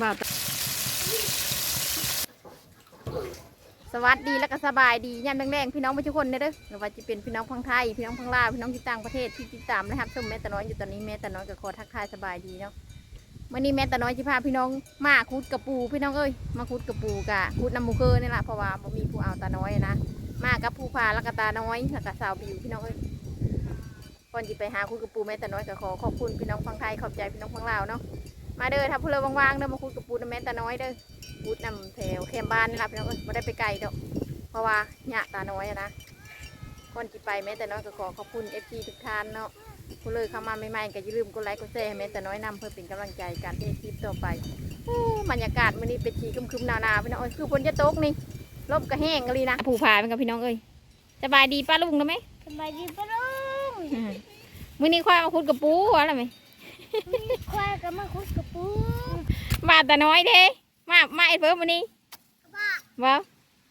บ่าวตสวัสดีแล้วก็สบายดียามแรงๆพี่น้องทุกคนเด้อเด้อไม่ว่าจะเป็นพี่น้องพังไทย พี่น้องพังลาวพี่น้องที่ต่างประเทศที่ติดตามนะครับชมแม่ตะน้อยอยู่ตอนนี้แม่ตะน้อยก็ขอทักทายสบายดีเนาะมื่อนี้แม่ตะน้อยจะพาพี่น้องมาคุดกระปู พี่น้องเอ้ยมาคุดกระปูกะคุดน้ำมูเคอร์นี่แหละเพราะว่าบ่มีผู้เอาตาน้อยนะมากับผู้พาล้วก็ตาน้อยแล้วก็สาวบิวพี่น้องเอ้ยก่อนจะไปหาคุดกระปูแม่ตะน้อยก็ขอขอบคุณพี่น้องพังไทยขอบใจพี่น้องพังลาวเนาะ มาเด้อถ้าผู้เลว่างๆเด้อมาคุดกระปูน้ำแม่ตะน้อยเด้อพูดนำแถวแคมบ้านนี่ล่ะพี่น้องเอ้ยไม่ได้ไปไกลดอก เพราะว่าหยะตาน้อยอะนะก่อนจีไปแม้แต่น้อยก็ขอขอบคุณเอฟซีทุกท่านเนาะผู้เลยเข้ามาใหม่ๆก็อย่าลืมกดไลค์กดแชร์ให้แม้แต่น้อยนำเพื่อเป็นกำลังใจการเทคลิปต่อไปโอ้บรรยากาศวันนี้เป็นสีครึมๆหนาวๆพี่น้องเอ้ยคือฝนจะตกนี่ลมก็แห้งกันเลยนะผู้พาเป็นกับพี่น้องเอ้ยสบายดีป้าลุงนะไหมสบายดีปะลุงอืมมื้อนี้ค่อยเอาคุดกับปูวะล่ะไหม ควายกับมาคุดกับปูมาแต่น้อยเด้มามาเอ็ดเพิ่มวันนี้บ้าว้าว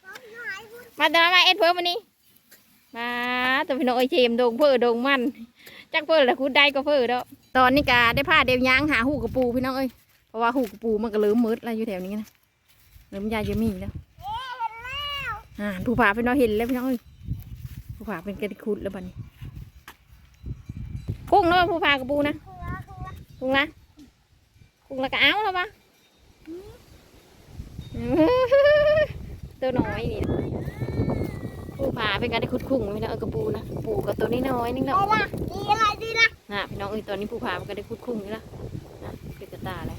บ้าหายบุญมาตอนมาเอ็ดเพิ่มวันนี้มาตัวพี่น้องไอยเชมดงเพื่อดงมันจักเพื่อละคุณได้ก็เพื่อเด้อตอนนี้กาได้พาเดียวยางหาหูกระปูพี่น้องเอ้ยเพราะว่าหูกระปูมันก็เริ่มมืดแล้วอยู่แถวนี้นะเริ่มยาเยอะมีแล้วเอ๊ะเห็นแล้วอ่าผู้ผาพี่น้องเห็นแล้วพี่น้องเอ้ยผู้ผาเป็นกระดิคุดแล้วบัดนี้กุ้งเนาะผู้ผากระปูนะ คุละคุละกุ้งละกุ้งละก็เอาแล้วปะตัวน้อยนี่นะผู้ผาเป็นการได้คุดคุ้งพี่น้องเอากระปูนะปูกับตัวนี้น้อยนึงได้เนาะละดีอะไรดีละนะพี่น้องเอ้ยตอนนี้ผู้พามันก็ได้คุดคุ้งอยู่แล้วนะเป็นกระตาเลย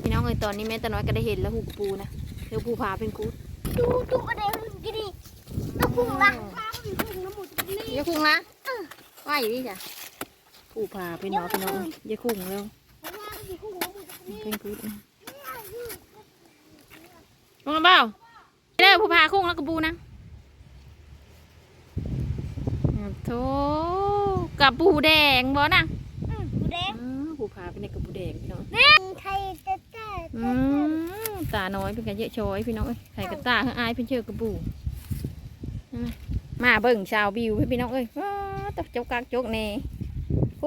พี่น้องเอ้ยตอนนี้แม่ตาน้อยก็ได้เห็นแล้วหูปูนะเดี๋ยวผู้พาเป็นกูดดูดูอะไรกินดิต้องคุละข้าวมันคุน้ำหมูตรงนี้อย่าคุ้งนะว่าอยู่ดิจ้ะ ผู้พาเป็นน้องพี่น้องเอ้ยอย่าคุ้งแล้วเพราะว่ามันคุน้ำหมูตรงนี้เป็นกูดนะลงมาเปล่าเด้อผู้พาคุ้งแล้วกระปูนะโธ่กับปูแดงบ่น่ะอืมกูเด้งอ้าวผู้พาเป็นในกระปูแดงพี่น้องไทยเจ๊เจ๊อืมตาน้อยเป็นกันเยอะช้อยพี่น้องเอ้ยใส่กระตาข้างอายเป็นเชือกกระปูนั่นน่ะมาเบิ่งชาวบิวให้พี่น้องเอ้ยว้าตบเจ้ากากจกแน่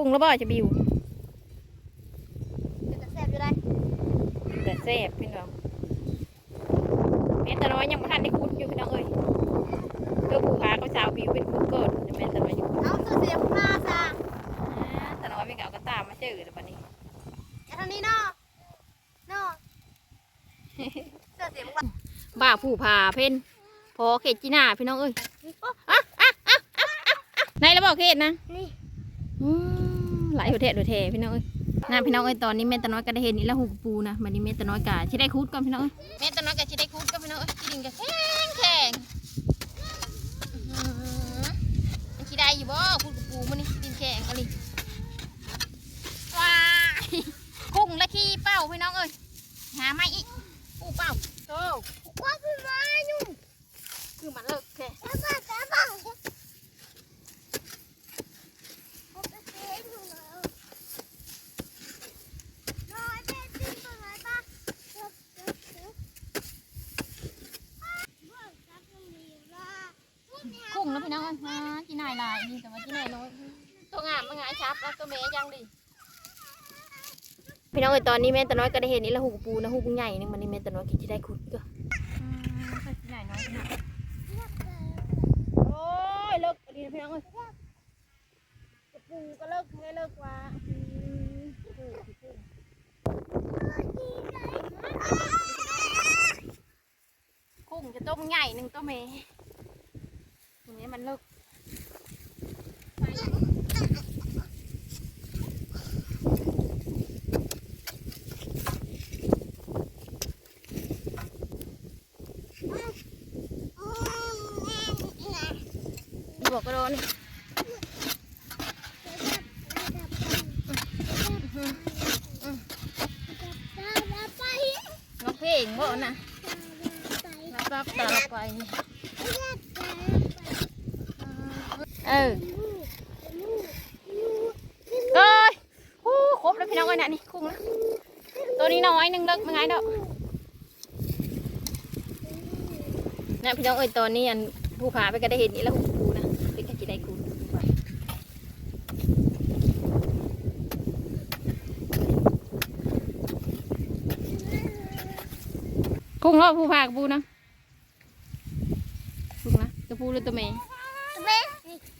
กุ้งแล้วบ่จะบิวจะแซ่บอยู่ได้แต่แซ่บพี่น้องแม่ตาน้อยยังไม่ทันได้คุดอยู่พี่น้องเอ้ยเจ้าผู้พาก็ชาวบิวเป็นคุดเกิดจะแม่ตาน้อยอยู่เอาตัวเสียงมาซะอ่าตาน้อยไม่เอากระตามาเจอแล้วบัดนี้แค่ทางนี้เนาะเนาะเสื้อเสียงว่าบ้าผู้พาเพ่นพอเขตจีน่าพี่น้องเอ้ยอะอะอะอะอะอะในระบอกเขตนะนี่อืม หลายหัวเทะหัวเทะพี่น้องเอ้ยน่าพี่น้องเอ้ยตอนนี้แม่ตะน้อยก็ได้เห็นนี่แล้วหูปูนะมันนี้แม่ตะน้อยกะชิได้คูดก่อนพี่น้องเอ้ยแม่ตะน้อยกะชิได้คูดก่อนพี่น้องเอ้ยกินกะแข็งแข็งอื้อหือมันชิได้อยู่บ่คูดกับปูมันนี่กินแข็งอะไรว้ายกุ้งและขี้เป้าพี่น้องเอ้ยหาไม่อีกปูเป้าโตว่าคือมาอยู่คือมันเลิกแค่ แซ่บบ้าแซ่บบ้าเขาไปเซ็นอยู่แล้วน้อยแม่จิ้มตัวไหนบ้างเจ็บเจ็บเจ็บบ้าจับมันมีละพวกเนี้ย กุ้งแล้ว พี่น้องเอ้ยมาจีน่ายลายนี่แต่ว่าจีน่ายน้อยตัวงามมันงายชับแล้วตัวแม่ยังดีพี่น้องเอ้ยตอนนี้แม่ตะน้อยก็ได้เห็นนี่ละหูปูนะหูปูใหญ่นึงมันนี่แม่ตะน้อยคิดจะได้ขุดก็ใหญ่น้อยโอ้ยเลิกดีนะพี่น้องเอ้ยปูก็เลิกไงเลิกว่ากุ้งจะต้มใหญ่หนึ่งตัวเมย์ตรง นี้มันเลิกบอกก็โดนะพี่น้องเอ้ยตอนนี้อันภูผาไปก็ได้เห็นนี่แล้วกูนะเป็นกะจิได้กูกุ้งเนาะภูผากับปูนะกุ้งนะตัวปูหรือตัวเมย์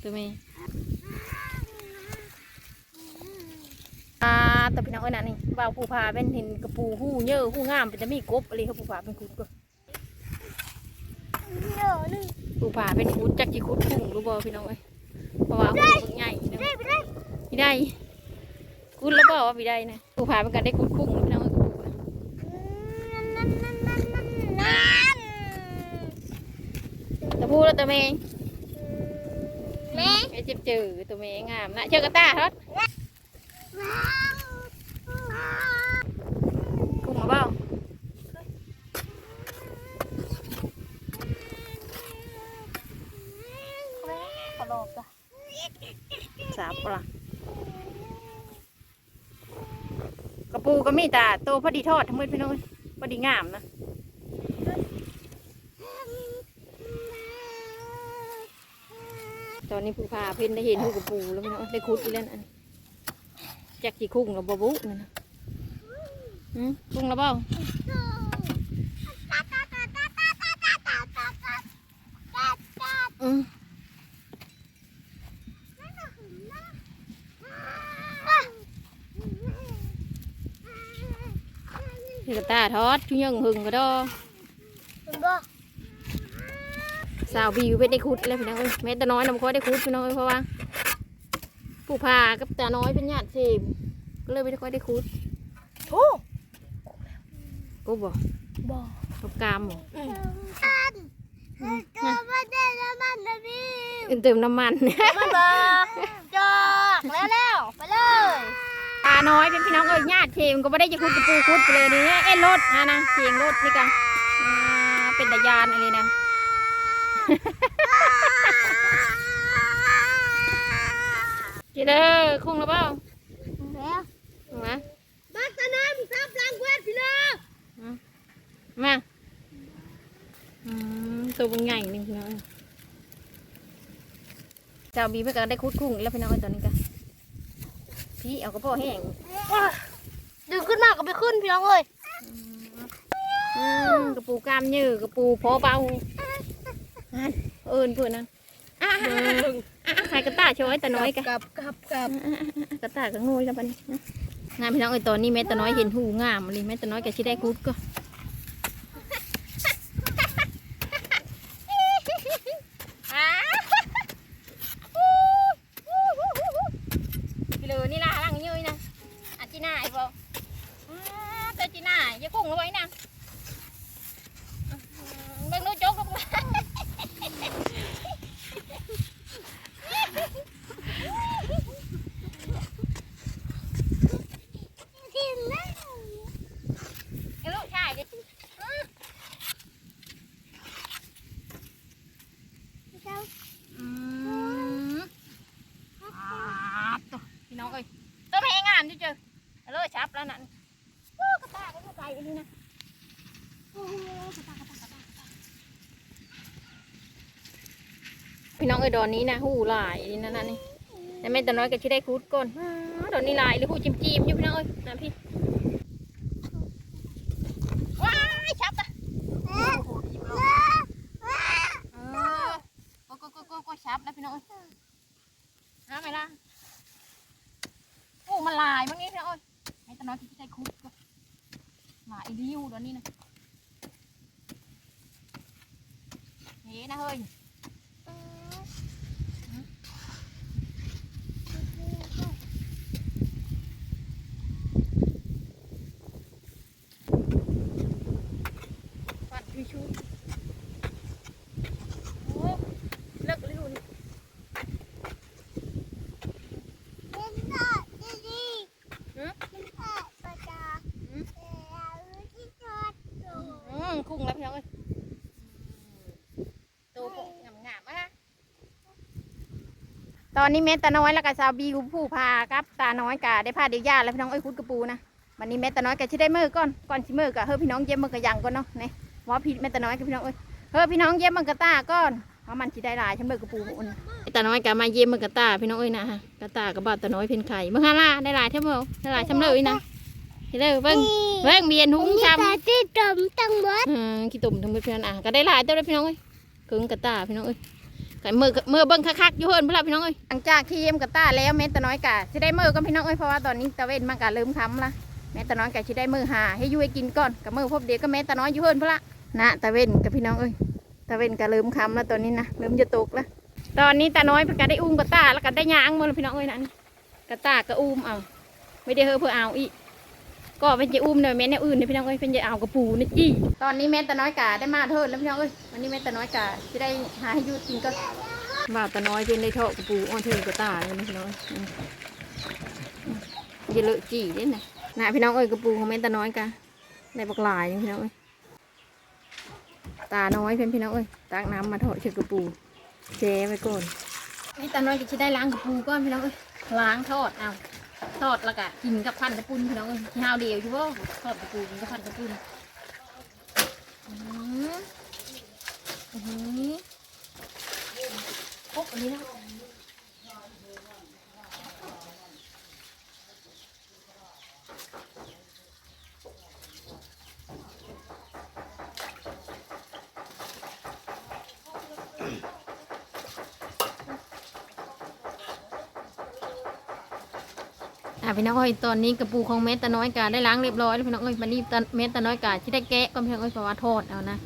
ตัวเมย์อ่าแต่พี่น้องเอ้ยนะนี่บ่าวภูผาเป็นหินกระปูหู้เยอะหู้งามเป็นจะมีกบอะไรครับภูผาเป็นกูก็ นึงผู้พาเป็นคุดจักจีคุดกุ้งรู้บ่พี่น้องเอ้ยเพราะว่าหู้ใหญ่เนาะได้ไปได้ไม่ได้คุดแล้วบอกว่าไม่ได้นะผู้พาเป็นการได้คุดกุ้งพี่น้องเอ้ยกระปูนะนั่นนั่นนั่นนั่นนั่นตะพูแล้วตัวเมย์แม่ไอ้เจ็บเจอตัวเมย์งามนะเชือกกระตาทอดว้าวกุ้งมาเปล่า ขอโลบจ้ะ สามปะล่ะกระ ปูก็มีแต่โตพอดีทอดทั้งมืดพี่น้องพอดีงามนะตอนนี้ผู้พาเพิ่นได้เห็นหูกับปูแล้วพี่น้องได้คุดอีแล้วนะอันนี้จากกี่คุ้งกับบบุนั่นนะคุ้งแล้วเปล่าอืม พี่กระตาทอดชุ่ยยังหึงก็ดอคุณบ่สาวบิวไปได้คุดแล้วพี่น้องเอ้ยแม่ตาน้อยนำคอยได้คุดพี่น้องเอ้ยเพราะว่าผู้พากับตาน้อยเป็นญาติเสมก็เลยไม่ได้ค่อยได้คุดโอ้กูบอกบ่กับกามบอกอันก็ไม่ได้แล้วมันนะพี่เติมน้ำมันมันบ่จอกแล้วแล้วไปเลยตา น้อยเป็นพี่น้องเอ้ยญาติเสมก็ไม่ได้จะคุดกับปูคุดไปเลยนี่เอ้ยรถฮะนะเสียงรถนี่กันอ่าเป็นตายานอะไรนะกินเด้อคุ้งแล้วเปล่าแล้วถูกไหมบัตรน้ำซับล้างเวทพี่น้องมาอืมตัวมันใหญ่หนึ่งพี่น้องเจ้าบีเพื่อกันได้คุดคุ้งอีกแล้วพี่น้องเอ้ยตอนนี้กัน พี่เอากระเพาะแห้งดึงขึ้นมาก็ไปขึ้นพี่น้องเอ้ยอืมกระปูกล้ามยืดกระปูพอเบาอันเอิญเพื่อนนั่นอะอะอะอะใครกระตาช่วยแต่น้อยกันกับกับกับกระตากับงูแล้วปันนี้นะงานพี่น้องไอ้ตอนนี้แม่ตาน้อยเห็นหูงามเลยแม่ตาน้อยก็ชิได้คุดก็พี่เลยนี่ล่ะร่างยืยนะอาจีน่าไอ้บ่อ่าเตจีน่าอย่ากุ้งเอาไว้นะเบิ่งดูโจ๊กลงมา กินแล้ว ไอ้ลูกชายดิ เจ้า อืมอ่าตัวพี่น้องเอ้ยตัวไม่งามจุ๊เจอเอาเลยชับแล้วนั่นโอ้กระตากก็เข้าใจอันนี้นะ โอ้โหกระตากกระตากกระตากกระตาก พี่ น้องเอ้ยดอนนี้นะหูหลายนี่นั่นนั่นนี่แต่แม่แต่น้อยก็ชิได้คูดก่อนอ่าดอนนี้หลายหรือหูจิ้มจิ้มอยู่พี่น้องเอ้ยนะพี่ว้ายชับอะเอ๊ะเออก็ชับแล้วพี่น้องเอ้ยหาไหมล่ะโอ้มันลายมั้งนี่พี่น้องเอ้ยแม่ต่น้อยก็ชิได้คูดก่อนหลายริ้วดอนนี้นะเฮ้นะเฮ้ย ปัดพิชูโอ้เลิกเลยดูนี่ เป็นต่อดีดี หืม เป็นต่อประจา หืม เออที่จอดอยู่ อืมคุ้งแล้วพี่น้องเอ้ยตัวโปงงามๆอะ ตอนนี้เมตตาน้อยแล้วก็สาวบิวผู้พาครับตาน้อยกะได้พาเดียวยาแล้วพี่น้องเอ้ยคุดกระปูนะวันนี้เมตตาน้อยกะชิได้มือก่อนก่อนชิมือกะเฮ้ยพี่น้องเยี่ยมมือกะยังก่อนเนาะนี่ว่าพี่เมตตาน้อยกับพี่น้องเอ้ยเฮ้ยพี่น้องเยี่ยมมือกะตาก่อนเพราะมันชิได้หลายฉันมือกระปูอุ่นไอ้ตาน้อยกะมาเยี่ยมมือกะตาพี่น้องเอ้ยนะฮะกะตากับบาดตาน้อยเพ่นไข่เมื่อฮาล่าได้หลายเท่าเมื่อได้หลายชำเลยนะเฮ็ดเด้อเบิ่งเบิ่งเบียนหุงช้ำแต่ที่จมตั้งหมดอืมขี้ตุ่มทั้งหมดพี่น้องอะก็ได้หลายเต้าเลยพี่น้องเอ้ยกึ่งกระตาพี่น้องเอ้ย ก็มือเมื่อเบิ่งคักๆอยู่เฮิรนพุ่นละพี่น้องเอ้ยหลังจากที่เยี่ยมกระตาแล้วแม่ตะน้อยกะสิได้เมื่อกันพี่น้องเอ้ยเพราะว่าตอนนี้ตะเวนมันกะเริ่มค้ำละแม่ตะน้อยกะสิได้เมื่อหาให้ยู่ให้กินก่อนกับเมื่อพบเดียวก็แม่ตะน้อยอยู่เฮิรนพุ่นละนะตะเวนกับพี่น้องเอ้ยตะเวนกะเริ่มค้ำล้วตอนนี้นะเริ่มจะตกล้วตอนนี้ตาน้อยเพิ่นก็ได้อุ้มกระตาแล้วก็ได้ย่างมือพี่น้องเอ้ยนั่นกระตาก็อุ้มเอาไม่ได้เฮอเพื่อเอาอีก ก็เป็นจะอุ้มเนยแม่เนี่ยอื่นเนี่ยพี่น้องเอ้ยเป็นจะเอากระปูนี่จี้ตอนนี้แม่ตาน้อยกาได้มาเทิดแล้วพี่น้องเอ้ยวันนี้แม่ตาน้อยกาจะได้หาให้อยูกินก็บ่าวตาน้อยเป็นได้เทาะกระปูอ้อนเทิดกระตาเลยนะพี่น้องเอ้ยอืมอืมอย่าเลอะจี้เด้นะนะพี่น้องเอ้ยกระปูของแม่ตาน้อยกาได้บักหลายอยู่พี่น้องเอ้ยตาน้อยเพื่อนพี่น้องเอ้ยตักน้ำมาเทาะเชือกกระปูเจ๊ไว้ก่อนนี่ตาน้อยก็จะได้ล้างกระปูก่อนพี่น้องเอ้ยล้างทอดเอา ทอดแล้วก็กินกับพันกระปุนพี่น้องเอ้ยหาวเดียวอยู่บ่ทอดกระปูกินกับพันกระปุนอืออือโอ๊ะอันนี้นะ อะพี่น้องเอ้ยตอนนี้กระปูของเมตตาน้อยกาได้ล้างเรียบร้อยแล้วพี่น้องเอ้ยมันนี่เมตตาน้อยกาที่ได้แกะก็พี่น้องเอ้ยเพราะว่าทอดเอานะ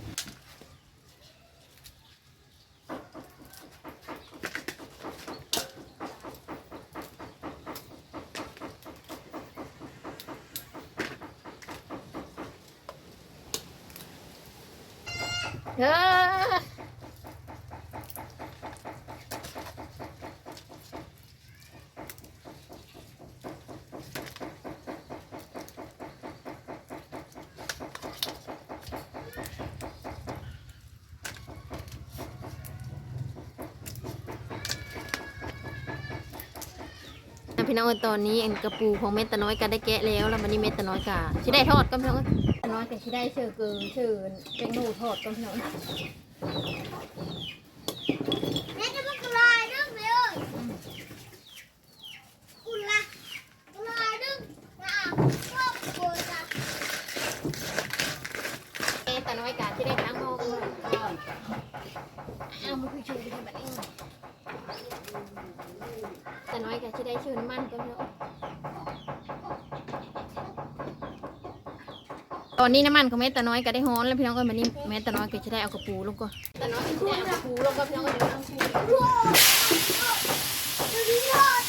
พี่น้องเอ้ยตอนนี้อันกระปูของเม็ดตะน้อยก็ได้แกะแล้วแล้วมันนี่เม็ดตะน้อยกาชิได้ทอดก็พี่น้องเอ้ยตะน้อยแต่ชิได้เชื่อเกินเชื่อเป็นหนูทอดก็พี่น้องเอ้ยแม่จะมากลายดึงเลยคุณละกลายดึงนะชอบกลัวจ้ะ เอ๊ะแต่น้อยกาที่ได้ทั้งโมกเลยเอามาคุยชูกันแบบนี้ แต่น้อยกาที่ได้ชื่อน้ำมันก็เนาะตอนนี้น้ำมันของแม่ตาน้อยก็ได้ฮ้อนแล้วพี่น้องเอ้ยมันนี่แม่ตาน้อยก็จะได้เอากระปูลงก่อนตาน้อยก็จะได้เอากระปูลงก็พี่น้องเอ้ยเดี๋ยวเอากระปูดูดิโลด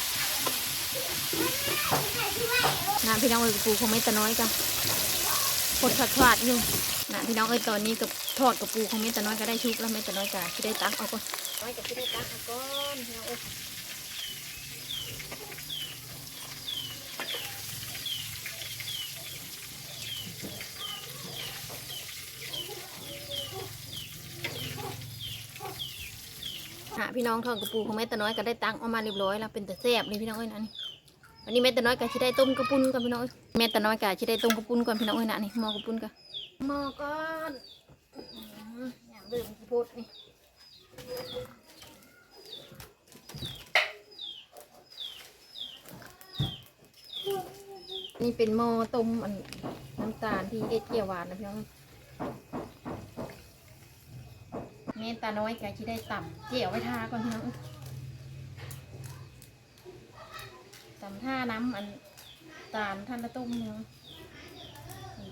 น้ำพี่น้องเอ้ยกระปูของแม่ตาน้อยกันพดขาดขาดๆอยู่นะพี่น้องเอ้ยตอนนี้กับทอดกระปูของแม่ตาน้อยก็ได้ชุบแล้วแม่ตาน้อยก็จะได้ตักเอาก่อนน้อยก็จะได้ตักเอาก่อนพี่น้องเอ้ย หาพี่น้องทอดกระปูของแม่ตะน้อยก็ได้ตังค์ออกมาเรียบร้อยแล้วเป็นแต่แซ่บเลยพี่น้องเอ้ยนะนี่วันนี้แม่ตะน้อยก็ชิได้ต้มกระปุนก่อนพี่น้องเอ้ยแม่ตะน้อยก็ชิได้ต้มกระปุนก่อนพี่น้องเอ้ยนะนี่หม้อกระปุนก่อนหม้อก่อนอื้อหืออย่างเดิมพูดนี่นี่เป็นหม้อต้มอันน้ำตาลที่เอ็ดเกียวหวานนะพี่น้อง เม่ตาน้อยแกที่ได้ต่ำเจียวไว้ทาก่อนพี่น้องต่ำท่าน้ำอันตาลท่านละตุ้มเนาะ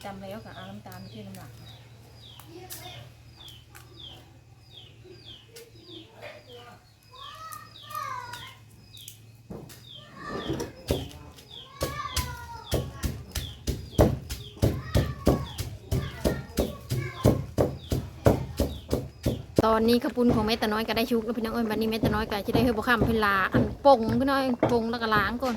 จำแล้วกับอาน้ำตาลขึ้นน้ำหนัก ตอนนี้ขาวปุ้นของแม่ตาน้อยก็ได้ชุกแล้วพี่น้องเอ้ยวันนี้แม่ตาน้อยก็จะได้เฮยบุคำเพิ่นลาอันปงพี่น้อยปงแล้วก็ล้างก่อน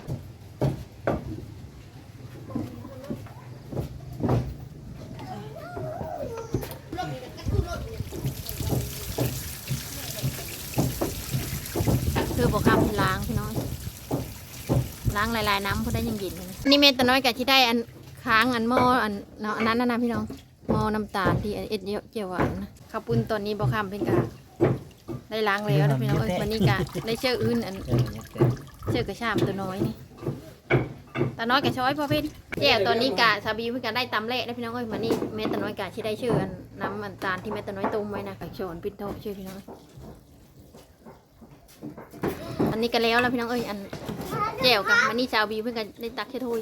เคือบอกคำล้างพี่น้อยล้างลายๆน้ำเพราะได้ยังย็นนี่เมตตาน้อยกะที่ได้อันค้างอันหม้ออันเนาะอันนั้นนะนะพี่น้องหม้อน้ำตาลที่เอ็ดเยอะเจียวหวานนะ ข้าวปุ้นตอนนี้บอกคำเป็นกะได้ล้างแล้วนะพี่น้องเอ้ยวันนี้กะได้เชื่ออื่นอันเชื่อกระชามตัวน้อยนี่ตาน้อยกับช้อยพ่อเพ่นแจ่วตอนนี้กะซาบีเพิ่งกะได้ตำเละได้พี่น้องเอ้ยมานี่แม่ตาน้อยกะที่ได้ชื่ออันน้ำมันตาลที่แม่ตาน้อยต้มไว้นะไก่ชอนปิ้นโตชื่อพี่น้องเอ้ยอันนี้ก็แล้วแล้วพี่น้องเอ้ยอันแจ่วกะมานี่ซาบีเพิ่งกะได้ตักแค่ถ้วย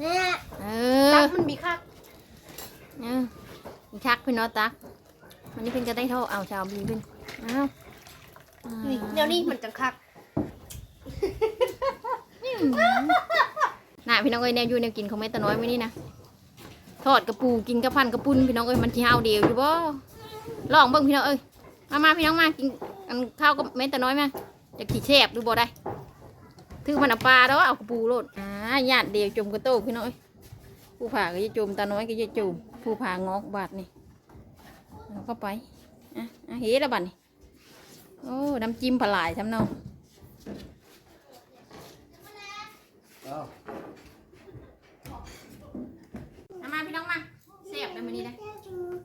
เนี่ยเอตัอกมันมีคัก เอออีกชักพี่น้องตักมันนี่เพิ่งก็ได้โทษเอาชาวบีเพิ่งเอาอ่านี่เดี๋ยวนี้มันจังคักน่ะพี่น้องเอ้ยแนวอยู่แนวกินของแม่ตาน้อยไว้นี่นะทอดกระปูกินกระพันกระปุ้นพี่น้องเอ้ยมันที่เฮาเดียวอยู่บ่ลองเบิ่งพี่น้องเอ้ยมามาพี่น้องมากินอันข้าวกับแม่ตาน้อยมาจะขี้แซ่บดูบ่ได้ถือมันเอาปลาแล้วเอากระปูโลดอ่าญาติเดียวจมกระโตกพี่น้องเอ้ยผู้ผ่าก็จะจมตาน้อยก็จะจม ผู้ผ่างอกบาดนี่เอาเข้าไปอะอะเฮ็ดแล้วบัดนี่โอ้น้ำจิ้มผลายทำเนามามาพี่น้องมาเสียบได้มานี่ได้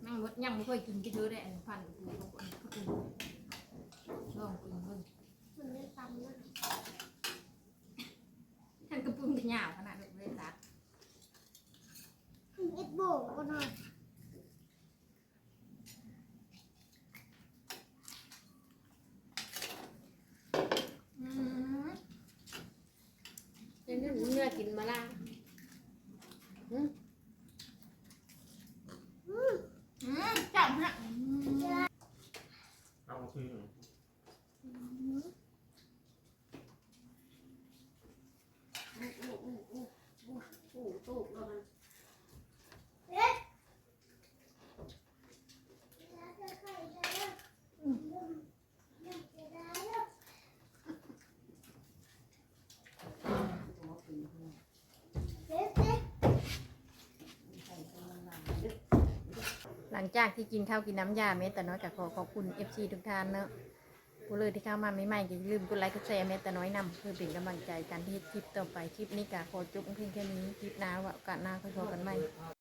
นั่งบดยังไม่เคยกินกี่เธอได้อันพันกูลองกินลองกินเบิ่งท่านกระปุ้งจะหยาบขนาดนี้เลยจ้ะ อ็ดโบก็หน่อย อืมยังนึกเนื้อกินมาล่ะอืมอืมจับฮะ เอาคือ หลัง จากที่กินข้าวกินน้ำยาเมตแต่น้อยกับขอขอบคุณเอฟซีทุกท่านเนาะผู้เลยที่เข้ามาใหม่ๆก็อย่าลืมกดไลค์กดแชร์เมตแต่น้อยนำเพื่อเป็นกำลังใจการที่คลิปต่อไปคลิปนี้ก็ขอจบเพียงแค่นี้คลิปหน้าว่าโอกาสหน้าค่อยพบกันใหม่